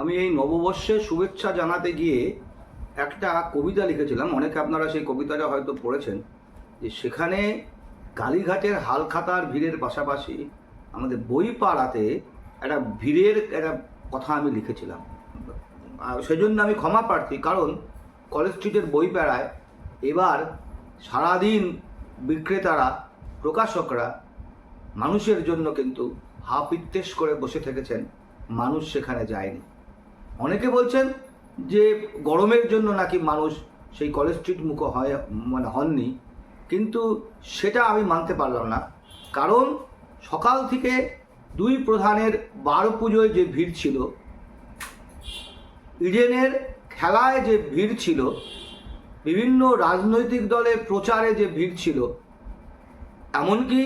আমি এই নববর্ষের শুভেচ্ছা জানাতে গিয়ে একটা কবিতা লিখেছিলাম, অনেকে আপনারা সেই কবিতাটা হয়তো পড়েছেন, যে সেখানে কালীঘাটের হালখাতার ভিড়ের পাশাপাশি আমাদের বই পাড়াতে একটা ভিড়ের একটা কথা আমি লিখেছিলাম। সেজন্য আমি ক্ষমা প্রার্থী, কারণ কলেজ স্ট্রিটের বই পাড়ায় এবার সারাদিন বিক্রেতারা, প্রকাশকরা মানুষের জন্য কিন্তু হাপিত্তেশ করে বসে থেকেছেন, মানুষ সেখানে যায়নি। অনেকে বলছেন যে গরমের জন্য নাকি মানুষ সেই কলেজ স্ট্রিট মুখ হয় মানে হননি। কিন্তু সেটা আমি মানতে পারলাম না। কারণ সকাল থেকে দুই প্রধানের বার পুজোয় যে ভিড় ছিল, ইডেনের খেলায় যে ভিড় ছিল, বিভিন্ন রাজনৈতিক দলের প্রচারে যে ভিড় ছিল, এমনকি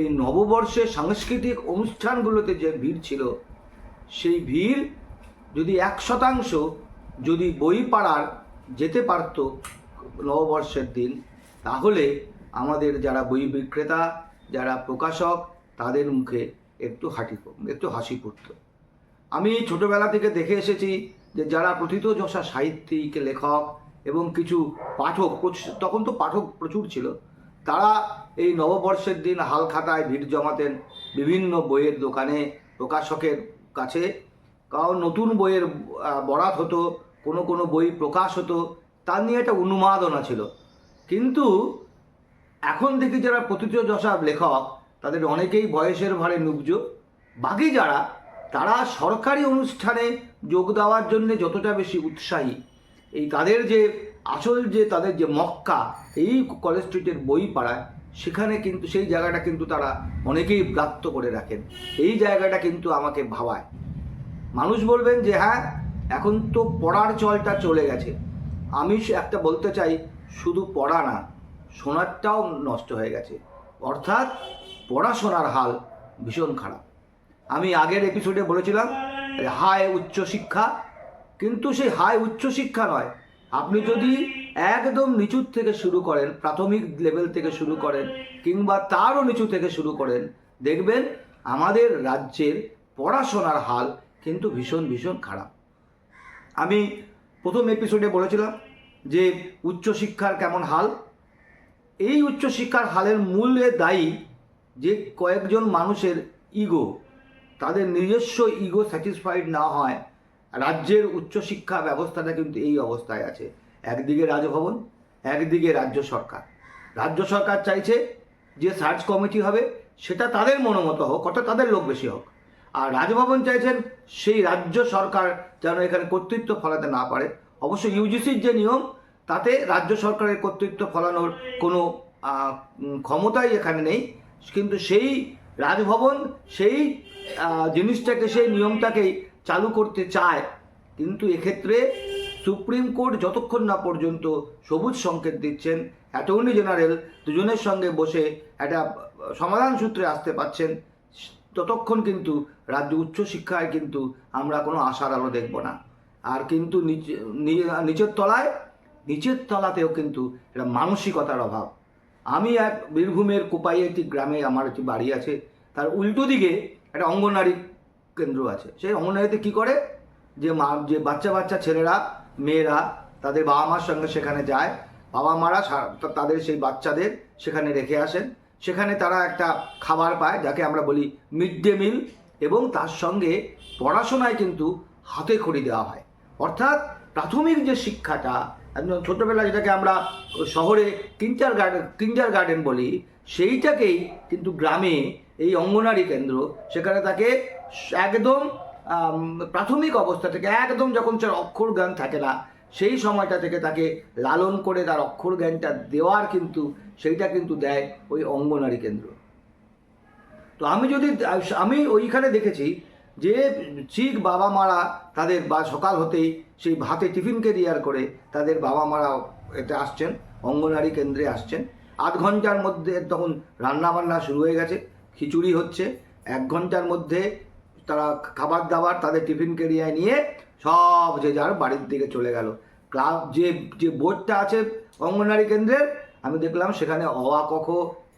এই নববর্ষের সাংস্কৃতিক অনুষ্ঠানগুলোতে যে ভিড় ছিল, সেই ভিড় যদি এক শতাংশ যদি বই পাড়ার যেতে পারত নববর্ষের দিন, তাহলে আমাদের যারা বই বিক্রেতা, যারা প্রকাশক, তাদের মুখে একটু হাঁটি একটু হাসি ফুটত। আমি ছোটবেলা থেকে দেখে এসেছি যে যারা প্রথিত যশা সাহিত্যিক, লেখক এবং কিছু পাঠক তখন তো পাঠক প্রচুর ছিল, তারা এই নববর্ষের দিন হালখাতায় ভিড় জমাতেন বিভিন্ন বইয়ের দোকানে, প্রকাশকের কাছে কারণ নতুন বইয়ের বরাত হতো, কোনো কোনো বই প্রকাশ হতো, তার নিয়ে একটা উন্মাদনা ছিল। কিন্তু এখন দেখি যারা প্রথিতযশা লেখক, তাদের অনেকেই বয়সের ভারে নুব্জ বাকি যারা, তারা সরকারি অনুষ্ঠানে যোগ দেওয়ার জন্য যতটা বেশি উৎসাহী। এই তাদের যে আসল যে তাদের যে মক্কা, এই কলেজ স্ট্রিটের বই পাড়ায়, সেখানে কিন্তু সেই জায়গাটা কিন্তু তারা অনেকেই ব্রাত্য করে রাখেন। এই জায়গাটা কিন্তু আমাকে ভাবায়। মানুষ বলবেন যে হ্যাঁ এখন তো পড়ার চলটা চলে গেছে। আমি একটা বলতে চাই, শুধু পড়া না শোনারটাও নষ্ট হয়ে গেছে। অর্থাৎ পড়াশোনার হাল ভীষণ খারাপ। আমি আগের এপিসোডে বলেছিলাম, হাই উচ্চশিক্ষা কিন্তু সেই হাই উচ্চশিক্ষা নয়। আপনি যদি একদম নিচুর থেকে শুরু করেন, প্রাথমিক লেভেল থেকে শুরু করেন, কিংবা তারও নিচু থেকে শুরু করেন, দেখবেন আমাদের রাজ্যের পড়াশোনার হাল কিন্তু ভীষণ ভীষণ খারাপ। আমি প্রথম এপিসোডে বলেছিলাম যে উচ্চশিক্ষার কেমন হাল? এই উচ্চশিক্ষার হালের মূলে দায়ী যে কয়েকজন মানুষের ইগো তাদের নিজস্ব ইগো স্যাটিসফাইড না হয়, রাজ্যের উচ্চশিক্ষা ব্যবস্থাটা কিন্তু এই অবস্থায় আছে। একদিকে রাজভবন, একদিকে রাজ্য সরকার। রাজ্য সরকার চাইছে যে সার্চ কমিটি হবে, সেটা তাদের মনোমতো হোক, অর্থাৎ তাদের লোক বেশি হোক। আর রাজভবন চাইছেন সেই রাজ্য সরকার যেন এখানে কর্তৃত্ব ফলাতে না পারে। অবশ্য ইউজিসির যে নিয়ম, তাতে রাজ্য সরকারের কর্তৃত্ব ফলানোর কোনো ক্ষমতাই এখানে নেই। কিন্তু সেই রাজভবন, সেই জিনিসটাকে, সেই নিয়মটাকেই চালু করতে চায়। কিন্তু এক্ষেত্রে সুপ্রিম কোর্ট যতক্ষণ না পর্যন্ত সবুজ সংকেত দিচ্ছেন, অ্যাটর্নি জেনারেল দুজনের সঙ্গে বসে একটা সমাধান সূত্রে আসতে পারছেন, ততক্ষণ কিন্তু রাজ্য উচ্চশিক্ষায় কিন্তু আমরা কোনো আশার আলো দেখব না। আর কিন্তু নিচের তলায়, নিচের তলাতেও কিন্তু এটা মানসিকতার অভাব। আমি এক বীরভূমের কোপাই একটি গ্রামে আমার একটি বাড়ি আছে, তার উল্টো দিকে একটা অঙ্গনারী কেন্দ্র আছে। সেই অঙ্গনারীতে কি করে? যে মা, যে বাচ্চা বাচ্চা ছেলেরা, মেয়েরা, তাদের বাবা মার সঙ্গে সেখানে যায়, বাবা মারা তাদের সেই বাচ্চাদের সেখানে রেখে আসেন। সেখানে তারা একটা খাবার পায়, যাকে আমরা বলি মিড ডে মিল। এবং তার সঙ্গে পড়াশোনায় কিন্তু হাতে খড়ি দেওয়া হয়। অর্থাৎ প্রাথমিক যে শিক্ষাটা ছোটোবেলা যেটাকে আমরা শহরে কিন্টার গার্ডেন কিন্টার গার্ডেন বলি, সেইটাকেই কিন্তু গ্রামে এই অঙ্গনারী কেন্দ্র, সেখানে তাকে একদম প্রাথমিক অবস্থা থেকে একদম যখন তার অক্ষর জ্ঞান থাকে না, সেই সময়টা থেকে তাকে লালন করে তার অক্ষর জ্ঞানটা দেওয়ার কিন্তু, সেইটা কিন্তু দেয় ওই অঙ্গনারী কেন্দ্র। তো আমি যদি, আমি ওইখানে দেখেছি যে ঠিক বাবা মারা তাদের বা সকাল হতেই সেই ভাতে টিফিন ক্যারিয়ার করে তাদের বাবা মারা এতে আসছেন অঙ্গনারী কেন্দ্রে আসছেন। আধ ঘণ্টার মধ্যে তখন রান্না বান্না শুরু হয়ে গেছে, খিচুড়ি হচ্ছে, এক ঘণ্টার মধ্যে তারা খাবার দাবার তাদের টিফিন ক্যারিয়ায় নিয়ে সব যে যার বাড়ির দিকে চলে গেল। ক্লাব যে যে বোর্ডটা আছে অঙ্গনারী কেন্দ্রের, আমি দেখলাম সেখানে অ, আ, ক, খ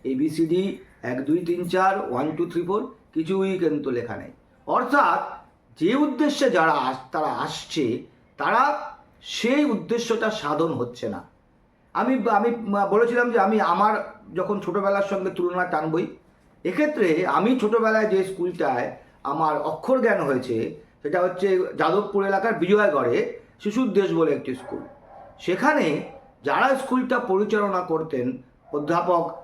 এবিসিডি এক, দুই, তিন, চার ওয়ান টু থ্রি ফোর কিছুই কিন্তু লেখা নেই। অর্থাৎ যে উদ্দেশ্যে যারা আস- তারা আসছে, তারা সেই উদ্দেশ্যটা সাধন হচ্ছে না। আমি আমি বলেছিলাম যে আমি আমার যখন ছোটোবেলার সঙ্গে তুলনা টানবই, এক্ষেত্রে আমি ছোটোবেলায় যে স্কুলটায় আমার অক্ষর জ্ঞান হয়েছে, সেটা হচ্ছে যাদবপুর এলাকার বিজয়গড়ে শিশুর দেশ বলে একটি স্কুল। সেখানে যারা স্কুলটা পরিচালনা করতেন, অধ্যাপক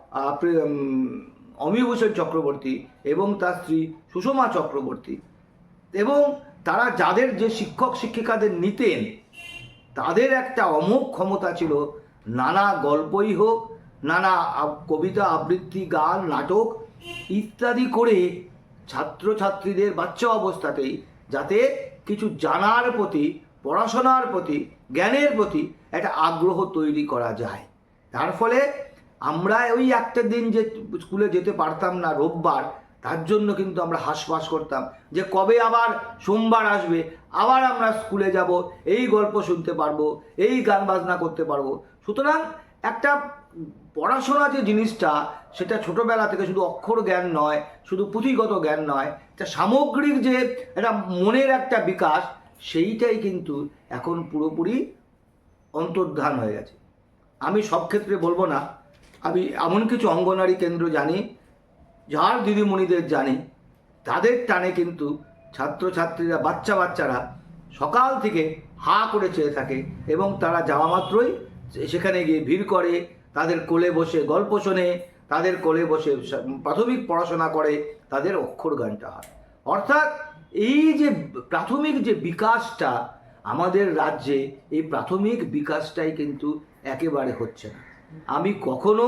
অমিয়ভূষণ চক্রবর্তী এবং তার স্ত্রী সুষমা চক্রবর্তী। এবং তারা যাদের যে শিক্ষক শিক্ষিকাদের নিতেন, তাদের একটা অমোঘ ক্ষমতা ছিল। নানা গল্পই হোক, নানা কবিতা আবৃত্তি, গান, নাটক ইত্যাদি করে ছাত্রছাত্রীদের বাচ্চা অবস্থাতেই যাতে কিছু জানার প্রতি, পড়াশোনার প্রতি, জ্ঞানের প্রতি একটা আগ্রহ তৈরি করা যায়। তার ফলে আমরা ওই একটা দিন যে স্কুলে যেতে পারতাম না রোববার, তার জন্য কিন্তু আমরা হাসপাস করতাম। যে কবে আবার সোমবার আসবে, আবার আমরা স্কুলে যাব, এই গল্প শুনতে পারব, এই গান বাজনা করতে পারব। সুতরাং একটা পড়াশোনা যে জিনিসটা, সেটা ছোটোবেলা থেকে শুধু অক্ষর জ্ঞান নয়, শুধু পুঁথিগত জ্ঞান নয় এটা সামগ্রিক যে একটা মনের একটা বিকাশ, সেইটাই কিন্তু এখন পুরোপুরি অন্তর্ধান হয়ে গেছে। আমি সব ক্ষেত্রে বলব না আমি এমন কিছু অঙ্গনারী কেন্দ্র জানি, যার দিদিমণিদের জানি। তাদের টানে কিন্তু ছাত্রছাত্রীরা বাচ্চা বাচ্চারা সকাল থেকে হা করে চেয়ে থাকে এবং তারা যাওয়া মাত্রই সেখানে গিয়ে ভিড় করে, তাদের কোলে বসে গল্প শোনে, তাদের কোলে বসে প্রাথমিক পড়াশোনা করে, তাদের অক্ষর গানটা হয়। অর্থাৎ এই যে প্রাথমিক যে বিকাশটা আমাদের রাজ্যে, এই প্রাথমিক বিকাশটাই কিন্তু একেবারে হচ্ছে না। আমি কখনো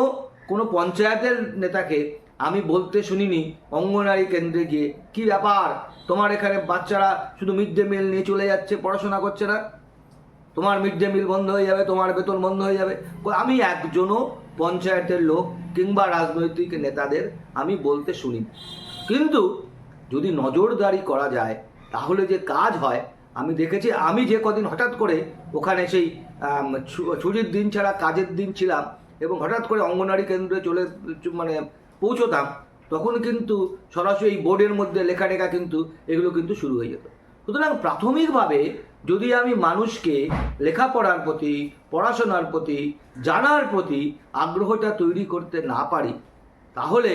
কোনো পঞ্চায়েতের নেতাকে আমি বলতে শুনিনি, অঙ্গনারী কেন্দ্রে গিয়ে। কি ব্যাপার? তোমার এখানে বাচ্চারা শুধু মিড ডে মিল নিয়ে চলে যাচ্ছে, পড়াশোনা করছে না? তোমার মিড ডে মিল বন্ধ হয়ে যাবে, তোমার বেতন বন্ধ হয়ে যাবে। আমি একজনও পঞ্চায়েতের লোক কিংবা রাজনৈতিক নেতাদের আমি বলতে শুনি কিন্তু যদি নজরদারি করা যায়, তাহলে যে কাজ হয়, আমি দেখেছি, আমি যে কদিন হঠাৎ করে ওখানে সেই ছুটির দিন ছাড়া কাজের দিন ছিলাম এবং হঠাৎ করে অঙ্গনারী কেন্দ্রে চলে মানে পৌঁছতাম, তখন কিন্তু সরাসরি এই বোর্ডের মধ্যে লেখা টেখা কিন্তু, এগুলো কিন্তু শুরু হয়ে যেত। সুতরাং প্রাথমিকভাবে যদি আমি মানুষকে লেখাপড়ার প্রতি, পড়াশোনার প্রতি, জানার প্রতি আগ্রহটা তৈরি করতে না পারি, তাহলে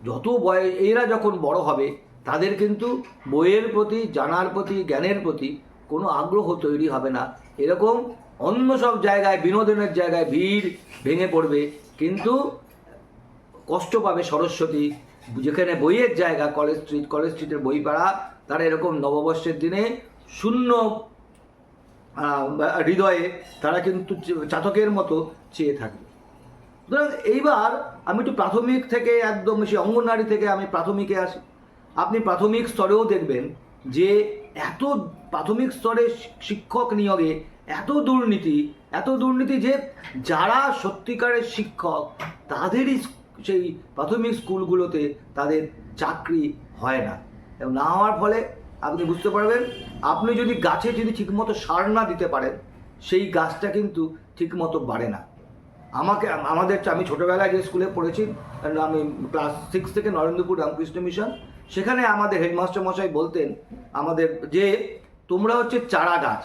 যত বয়, এরা যখন বড় হবে, তাদের কিন্তু বইয়ের প্রতি, জানার প্রতি, জ্ঞানের প্রতি কোনো আগ্রহ তৈরি হবে না। এরকম অন্য সব জায়গায়, বিনোদনের জায়গায় ভিড় ভেঙে পড়বে। কিন্তু কষ্ট পাবে সরস্বতী। যেখানে বইয়ের জায়গা, কলেজ স্ট্রিট, কলেজ স্ট্রিটের বই পাড়া, তারা এরকম নববর্ষের দিনে শূন্য হৃদয়ে তারা কিন্তু চাতকের মতো চেয়ে থাকবে। সুতরাং এইবার আমি একটু প্রাথমিক থেকে একদম সে অঙ্গনওয়াড়ি থেকে আমি প্রাথমিকে আসি। আপনি প্রাথমিক স্তরেও দেখবেন যে এত প্রাথমিক স্তরে শিক্ষক নিয়োগে এত দুর্নীতি এত দুর্নীতি যে যারা সত্যিকারের শিক্ষক, তাদেরই সেই প্রাথমিক স্কুলগুলোতে তাদের চাকরি হয় না। এবং না হওয়ার ফলে আপনি বুঝতে পারবেন, আপনি যদি গাছে যদি ঠিকমতো সার না দিতে পারেন, সেই গাছটা কিন্তু ঠিকমতো বাড়ে না। আমাকে, আমাদের আমি ছোটোবেলায় যে স্কুলে পড়েছি আমি ক্লাস সিক্স থেকে নরেন্দ্রপুর রামকৃষ্ণ মিশন, সেখানে আমাদের হেডমাস্টার মশাই বলতেন, আমাদের যে তোমরা হচ্ছে চারা গাছ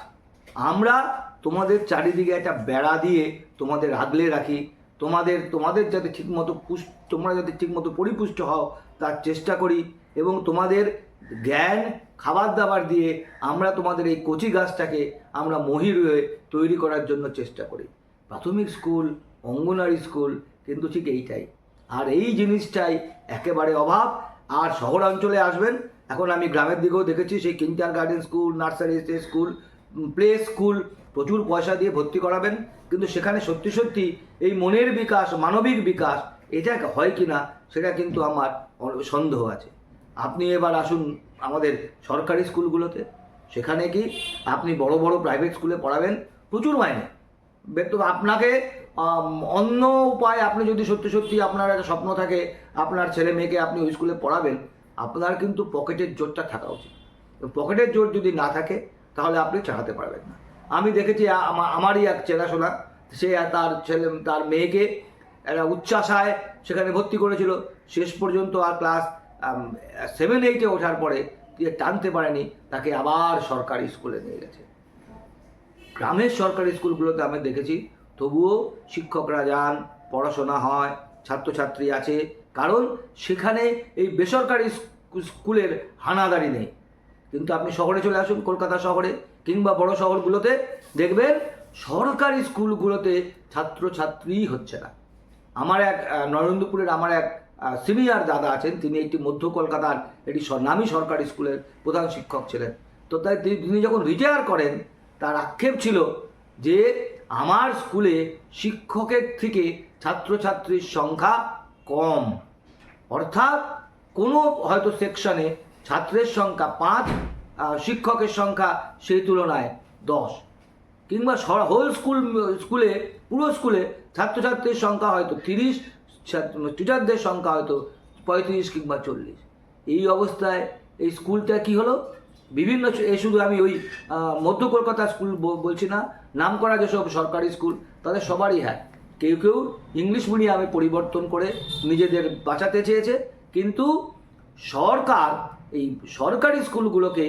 আমরা তোমাদের চারিদিকে একটা বেড়া দিয়ে তোমাদের আগলে রাখি। তোমাদের তোমাদের যাতে ঠিকমতো পুষ, তোমরা যাতে ঠিকমতো পরিপুষ্ট হও, তার চেষ্টা করি এবং তোমাদের জ্ঞান, খাবার দাবার দিয়ে আমরা তোমাদের এই কচি গাছটাকে আমরা মহির হয়ে তৈরি করার জন্য চেষ্টা করি। প্রাথমিক স্কুল, অঙ্গনারী স্কুল, কিন্তু ঠিক এইটাই। আর এই জিনিসটাই একেবারে অভাব। আর শহরাঞ্চলে আসবেন, এখন আমি গ্রামের দিকেও দেখেছি, সেই kindergarten school, nursery school play school প্রচুর পয়সা দিয়ে ভর্তি করাবেন, কিন্তু সেখানে সত্যি সত্যি এই মনের বিকাশ, মানবিক বিকাশ, এটা হয় কি না সেটা কিন্তু আমার সন্দেহ আছে। আপনি এবার আসুন আমাদের সরকারি স্কুলগুলোতে, সেখানে কি আপনি বড় বড় প্রাইভেট স্কুলে পড়াবেন? প্রচুর মাইনে। বেতন আপনাকে অন্য উপায় আপনি যদি সত্যি সত্যি আপনার একটা স্বপ্ন থাকে, আপনার ছেলে মেয়েকে আপনি ওই স্কুলে পড়াবেন, আপনার কিন্তু পকেটের জোরটা থাকা উচিত। পকেটের জোর যদি না থাকে তাহলে আপনি চালাতে পারবেন না। আমি দেখেছি আমারই এক চেনাশোনা, সে তার ছেলে, তার মেয়েকে একটা উচ্চাশায় সেখানে ভর্তি করেছিল। শেষ পর্যন্ত আর ক্লাস সেভেন এইটে ওঠার পরে টানতে পারেনি, তাকে আবার সরকারি স্কুলে নিয়ে গেছে। গ্রামের সরকারি স্কুলগুলোতে আমি দেখেছি, তবুও শিক্ষকরা যান, পড়াশোনা হয়, ছাত্রছাত্রী আছে, কারণ সেখানে এই বেসরকারি স্কুলের হানাদারি নেই। কিন্তু আপনি শহরে চলে আসুন, কলকাতা শহরে কিংবা বড় শহরগুলোতে দেখবেন সরকারি স্কুলগুলোতে ছাত্রছাত্রী হচ্ছে না। আমার এক নরেন্দ্রপুরের আমার এক সিনিয়র দাদা আছেন, তিনি একটি মধ্য কলকাতার একটি নামী সরকারি স্কুলের প্রধান শিক্ষক ছিলেন। তো তাই তিনি যখন রিটায়ার করেন, তার আক্ষেপ ছিল যে আমার স্কুলে শিক্ষকের থেকে ছাত্রছাত্রীর সংখ্যা কম। অর্থাৎ কোনো হয়তো সেকশনে ছাত্রের সংখ্যা পাঁচ শিক্ষকের সংখ্যা সেই তুলনায় দশ। কিংবা হোল স্কুল স্কুলে পুরো স্কুলে ছাত্রছাত্রীর সংখ্যা হয়তো তিরিশ টিচারদের সংখ্যা হয়তো পঁয়ত্রিশ কিংবা চল্লিশ। এই অবস্থায় এই স্কুলটা কি হলো? বিভিন্ন এ শুধু আমি ওই মধ্য কলকাতা স্কুল বলছি না নাম করা যেসব সরকারি স্কুল তাদের সবারই হ্যাঁ। কেউ কেউ ইংলিশ মিডিয়ামে পরিবর্তন করে নিজেদের বাঁচাতে চেয়েছে, কিন্তু সরকার এই সরকারি স্কুলগুলোকে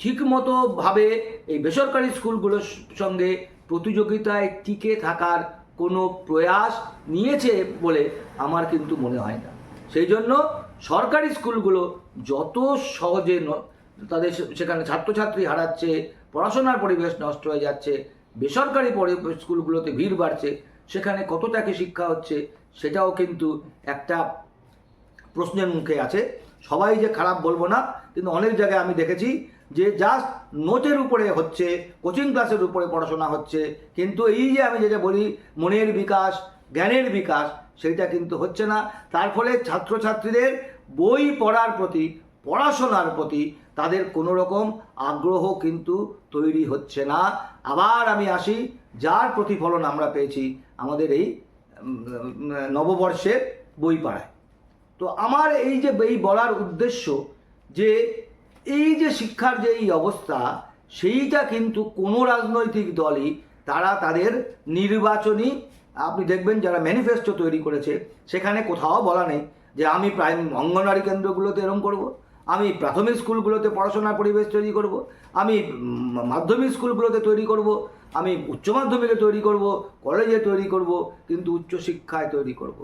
ঠিকমতো ভাবে এই বেসরকারি স্কুলগুলোর সঙ্গে প্রতিযোগিতায় টিকে থাকার কোনো প্রয়াস নিয়েছে বলে আমার কিন্তু মনে হয় না। সেই জন্য সরকারি স্কুলগুলো যত সহজে তাদের সেখানে ছাত্রছাত্রী হারাচ্ছে, পড়াশোনার পরিবেশ নষ্ট হয়ে যাচ্ছে, বেসরকারি স্কুলগুলোতে ভিড় বাড়ছে, সেখানে কতটাকে শিক্ষা হচ্ছে সেটাও কিন্তু একটা প্রশ্নের মুখে আছে। সবাই যে খারাপ বলব না, কিন্তু অনেক জায়গায় আমি দেখেছি যে জাস্ট নোটের উপরে হচ্ছে কোচিং ক্লাসের উপরে পড়াশোনা হচ্ছে, কিন্তু এই যে আমি যেটা বলি, মনের বিকাশ, জ্ঞানের বিকাশ, সেটা কিন্তু হচ্ছে না। তার ফলে ছাত্রছাত্রীদের বই পড়ার প্রতি, পড়াশোনার প্রতি তাদের কোনো রকম আগ্রহ কিন্তু তৈরি হচ্ছে না। আবার আমি আসি, যার প্রতিফলন আমরা পেয়েছি আমাদের এই নববর্ষের বই পাড়ায় তো আমার এই যে, এই বলার উদ্দেশ্য যে, এই যে শিক্ষার যে এই অবস্থা, সেইটা কিন্তু কোনো রাজনৈতিক দলই তারা তাদের নির্বাচনী, আপনি দেখবেন যারা ম্যানিফেস্টো তৈরি করেছে, সেখানে কোথাও বলা নেই যে আমি প্রাইম অঙ্গনওয়াড়ি কেন্দ্রগুলোতে এরম করব, আমি প্রাথমিক স্কুলগুলোতে পড়াশোনার পরিবেশ তৈরি করব, আমি মাধ্যমিক স্কুলগুলোতে তৈরি করব, আমি উচ্চ মাধ্যমিকে তৈরি করব, কলেজে তৈরি করব, কিন্তু উচ্চশিক্ষায় তৈরি করব।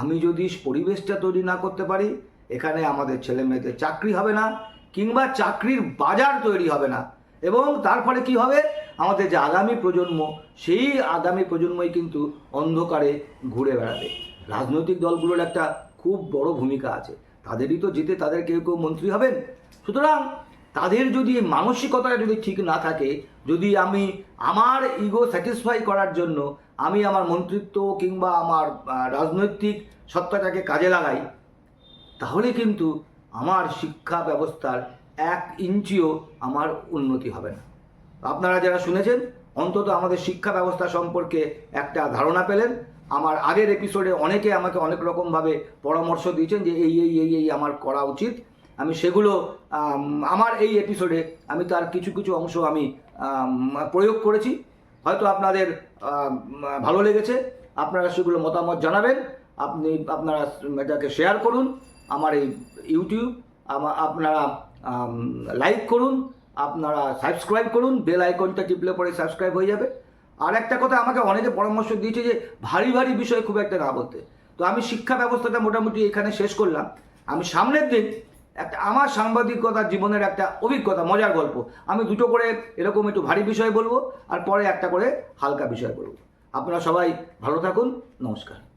আমি যদি পরিবেশটা তৈরি না করতে পারি, এখানে আমাদের ছেলে মেয়েদের চাকরি হবে না, কিংবা চাকরির বাজার তৈরি হবে না। এবং তার ফলে কি হবে? আমাদের যে আগামী প্রজন্ম, সেই আগামী প্রজন্মই কিন্তু অন্ধকারে ঘুরে বেড়াবে। রাজনৈতিক দলগুলোর একটা খুব বড় ভূমিকা আছে। তাদেরই তো জিতে তাদের কেউ কেউ মন্ত্রী হবেন। সুতরাং তাদের যদি এই মানসিকতা যদি ঠিক না থাকে, যদি আমি আমার ইগো স্যাটিসফাই করার জন্য আমি আমার মন্ত্রিত্ব কিংবা আমার রাজনৈতিক সত্তাটাকে কাজে লাগাই, তাহলে কিন্তু আমার শিক্ষা ব্যবস্থার এক ইঞ্চিও আমার উন্নতি হবে না। আপনারা যারা শুনেছেন, অন্তত আমাদের শিক্ষা ব্যবস্থা সম্পর্কে একটা ধারণা পেলেন। আমার আগের এপিসোডে অনেকে আমাকে অনেক রকমভাবে পরামর্শ দিয়েছেন যে এই এই এই এই আমার করা উচিত। আমি সেগুলো আমার এই এপিসোডে আমি তার কিছু কিছু অংশ আমি, প্রয়োগ করেছি। হয়তো আপনাদের ভালো লেগেছে। আপনারা সেগুলো মতামত জানাবেন। আপনি, আপনারা এটাকে শেয়ার করুন। আমার এই ইউটিউব আমা- আপনারা লাইক করুন। আপনারা সাবস্ক্রাইব করুন। বেল আইকনটা টিপলে পরে সাবস্ক্রাইব হয়ে যাবে। আর একটা কথা আমাকে অনেকে পরামর্শ দিয়েছে যে, ভারী ভারী বিষয় খুব একটা না বলতে। তো আমি শিক্ষা ব্যবস্থাটা মোটামুটি এখানে শেষ করলাম। আমি সামনের দিন একটা আমার সাংবাদিকতার জীবনের একটা অভিজ্ঞতা, মজার গল্প। আমি দুটো করে এরকম একটু ভারী বিষয় বলব, আর পরে একটা করে হালকা বিষয় বলব। আপনারা সবাই ভালো থাকুন, নমস্কার।